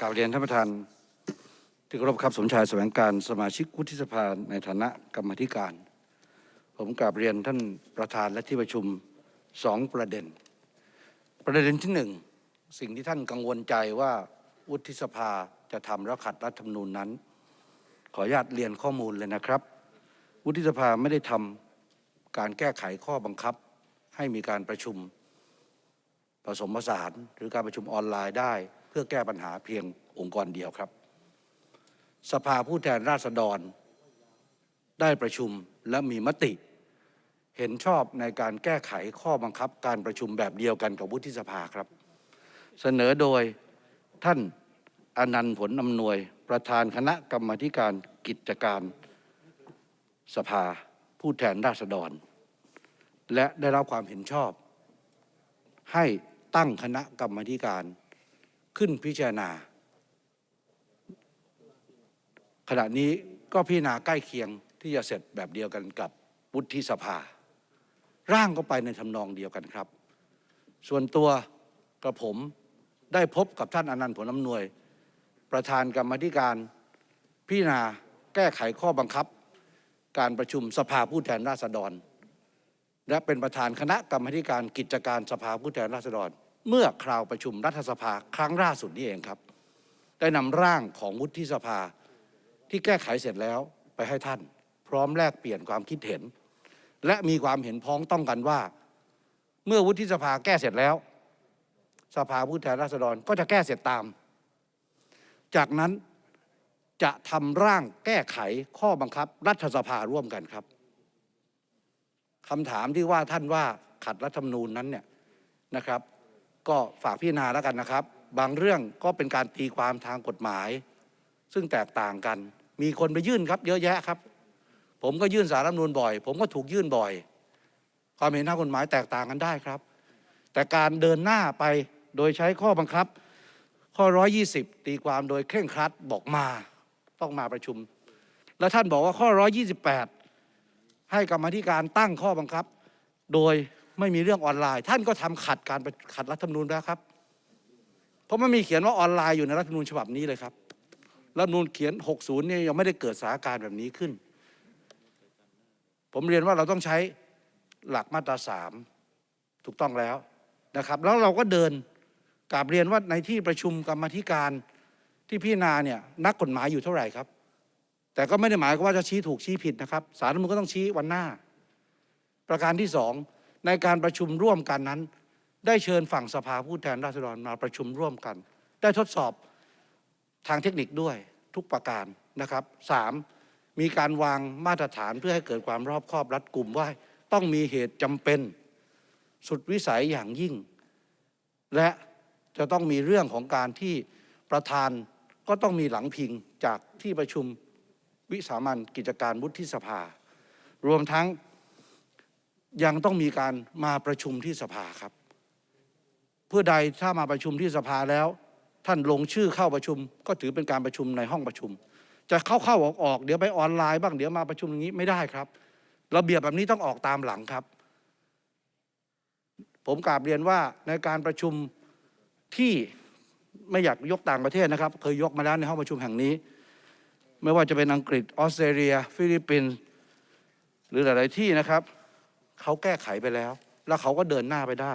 กล่าวเรียนท่านประธานที่เคารพครับสมชายแสวงการสมาชิกวุฒิสภาในฐานะกรรมธิการ ผมกราบเรียนท่านประธานและที่ประชุมสองประเด็น ประเด็นที่หนึ่งสิ่งที่ท่านกังวลใจว่าวุฒิสภาจะทำแล้วขัดรัฐธรรมนูญนั้น ขออนุญาตเรียนข้อมูลเลยนะครับ วุฒิสภาไม่ได้ทำการแก้ไขข้อบังคับ ให้มีการประชุมผสมผสานหรือการประชุมออนไลน์ได้ พื่อแก้ปัญหาเพียงองค์กรเดียวครับ สภาผู้แทนราษฎร ได้ประชุมและมีมติ เห็นชอบในการแก้ไขข้อบังคับการประชุมแบบเดียวกันกับวุฒิสภาครับ เสนอโดยท่านอนันต์ผลอำนวยประธานคณะกรรมธิการกิจการสภาผู้แทนราษฎร และได้รับความเห็นชอบ ให้ตั้งคณะกรรมธิการ ขึ้นพิจารณา ขณะนี้ก็พิจารณาใกล้เคียงที่จะเสร็จแบบเดียวกันกับวุฒิสภา ร่างก็ไปในทำนองเดียวกันครับ ส่วนตัวกระผมได้พบกับท่านอนันต์ผลอำนวย ประธานกรรมธิการพิจารณาแก้ไขข้อบังคับ การประชุมสภาผู้แทนราษฎร และเป็นประธานคณะกรรมธิการกิจการสภาผู้แทนราษฎร เมื่อคราวประชุมรัฐสภาครั้งล่าสุดนี้เองครับ ได้นำร่างของวุฒิสภาที่แก้ไขเสร็จแล้วไปให้ท่าน พร้อมแลกเปลี่ยนความคิดเห็น และมีความเห็นพ้องต้องกันว่า เมื่อวุฒิสภาแก้เสร็จแล้ว สภาผู้แทนราษฎรก็จะแก้เสร็จตาม จากนั้นจะทำร่างแก้ไขข้อบังคับ รัฐสภาร่วมกันครับคำถามที่ว่าท่านว่าขัดรัฐธรรมนูญนั้นเนี่ยนะครับ ก็ฝากพิจารณาแล้วกันนะครับ บางเรื่องก็เป็นการตีความทางกฎหมาย ซึ่งแตกต่างกัน มีคนไปยื่นครับ เยอะแยะครับ ผมก็ยื่นสารรัฐมนูญบ่อย ผมก็ถูกยื่นบ่อย ความเห็นทางกฎหมายแตกต่างกันได้ครับ แต่การเดินหน้าไปโดยใช้ข้อบังคับ ข้อ 120 ตีความโดยเคร่งครัดบอกมาต้องมาประชุม แล้วท่านบอกว่าข้อ 128 ให้กรรมธิการตั้งข้อบังคับ โดย ไม่มีเรื่องออนไลน์ ท่านก็ทำขัดการขัดรัฐธรรมนูญแล้วครับ เพราะไมันมีเขียนว่าออนไลน์อยู่ในรัฐธรรมนูญฉบับนี้เลยครับรัฐธรรมนูญเขียน 60 เนี่ยยังไม่ได้เกิดสถานการณ์แบบนี้ขึ้น ผมเรียนว่าเราต้องใช้หลักมาตราสามถูกต้องแล้วนะครับ แล้วเราก็เดินกราบเรียนว่าในที่ประชุมกรรมธิการที่พิจารณาเนี่ยนักกฎหมายอยู่เท่าไหร่ครับ แต่ก็ไม่ได้หมายว่าจะชี้ถูกชี้ผิดนะครับสารรัฐธรรมนูญก็ต้องชี้วันหน้า ประการที่สอง ในการประชุมร่วมกันนั้น ได้เชิญฝั่งสภาผู้แทนราษฎรมาประชุมร่วมกัน ได้ทดสอบทางเทคนิคด้วยทุกประการนะครับสามมีการวางมาตรฐานเพื่อให้เกิดความรอบคอบรัดกลุ่มว่าต้องมีเหตุจำเป็นสุดวิสัยอย่างยิ่ง และจะต้องมีเรื่องของการที่ประธานก็ต้องมีหลังพิงจากที่ประชุมวิสามันกิจการวุฒิสภา รวมทั้ง ยังต้องมีการมาประชุมที่สภาครับ เพื่อใดถ้ามาประชุมที่สภาแล้ว ท่านลงชื่อเข้าประชุม ก็ถือเป็นการประชุมในห้องประชุม จะเข้าเข้าออกออกเดี๋ยวไปออนไลน์บ้างเดี๋ยวมาประชุมอย่างนี้ไม่ได้ครับระเบียบแบบนี้ต้องออกตามหลังครับ ผมกราบเรียนว่าในการประชุมที่ไม่อยากยกต่างประเทศนะครับ เคยยกมาแล้วในห้องประชุมแห่งนี้ ไม่ว่าจะเป็นอังกฤษออสเตรเลีย ฟิลิปปินส์หรือหลาย ๆ ที่นะครับ เขาแก้ไขไปแล้ว แล้วเขาก็เดินหน้าไปได้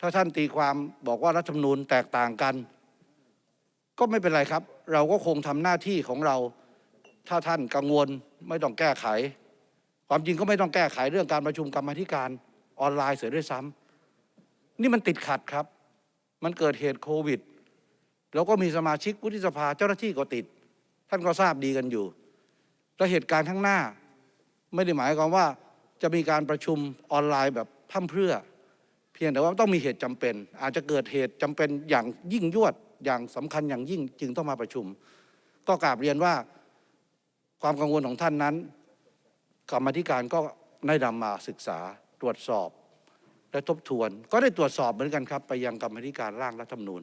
ถ้าท่านตีความบอกว่ารัฐธรรมนูญแตกต่างกัน ก็ไม่เป็นไรครับ เราก็คงทำหน้าที่ของเรา ถ้าท่านกังวลไม่ต้องแก้ไข ความจริงก็ไม่ต้องแก้ไขเรื่องการประชุมกรรมธิการออนไลน์เสียด้วยซ้ำนี่มันติดขัดครับ มันเกิดเหตุโควิด แล้วก็มีสมาชิกวุฒิสภาเจ้าหน้าที่ก็ติด ท่านก็ทราบดีกันอยู่แล้วเหตุการณ์ข้างหน้า ไม่ได้หมายความว่า จะมีการประชุมออนไลน์แบบพร่ำเพรื่อ เพียงแต่ว่าต้องมีเหตุจำเป็น อาจจะเกิดเหตุจำเป็นอย่างยิ่งยวดอย่างสำคัญอย่างยิ่งจึงต้องมาประชุม ก็กราบเรียนว่าความกังวลของท่านนั้นกรรมธิการก็ได้นำมาศึกษาตรวจสอบ และทบทวน ก็ได้ตรวจสอบเหมือนกันครับ ไปยังกรรมธิการร่างรัฐธรรมนูญ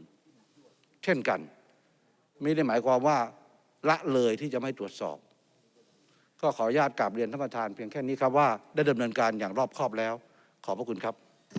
เช่นกัน ไม่ได้หมายความว่าละเลยที่จะไม่ตรวจสอบ ก็ขออนุญาตกราบเรียนท่านประธานเพียงแค่นี้ครับว่าได้ดำเนินการอย่างรอบคอบแล้วขอบพระคุณครับ